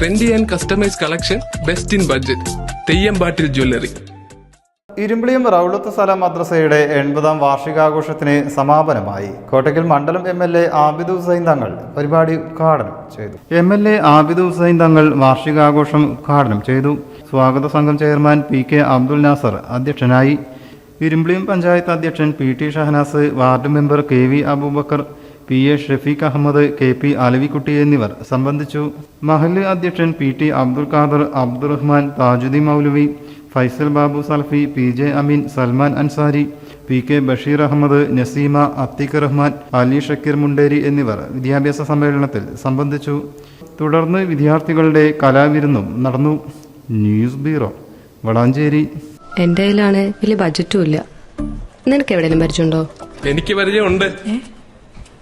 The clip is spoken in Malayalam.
Trendy and customise collection best in budget Theyyampattil jewellery Irimbiliyam Raulath Sala മദ്രസയുടെ എൺപതാം വാർഷികാഘോഷത്തിന് സമാപനമായി. കോട്ടയ്ക്കൽ മണ്ഡലം M L A Abid Hussain Thangal പരിപാടി ഉദ്ഘാടനം ചെയ്തു. M L A Abid Hussain Thangal വാർഷികാഘോഷം ഉദ്ഘാടനം ചെയ്തു. സ്വാഗത സംഘം chairman P K Abdul Nasar അധ്യക്ഷനായി. ഇരുമ്പിളിയം പഞ്ചായത്ത് അധ്യക്ഷൻ P T Shahanas ward member K V Abubakar P A Shafeeq Ahmed K P Alavikutty എന്നിവർ സംബന്ധിച്ചു. മഹല്ല് അധ്യക്ഷൻ P T Abdul Khader Abdurahman Thajuddeen Maulavi Faisal Babu Salafi P J Ameen Salman Ansari P K Basheer Ahmed Naseema Athiq Rahman Ali Shakir Munderi എന്നിവർ വിദ്യാഭ്യാസ സമ്മേളനത്തിൽ സംബന്ധിച്ചു. തുടർന്ന് വിദ്യാർത്ഥികളുടെ കലാവിരുന്നും നടന്നു. News bureau Valanchery. എന്റെ കയ്യിലാണ് വലിയ ബജറ്റും ഇല്ല. നിനക്ക് എവിടെയെങ്കിലും പരിചയമുണ്ടോ? എനിക്ക് പരിചയമുണ്ട്.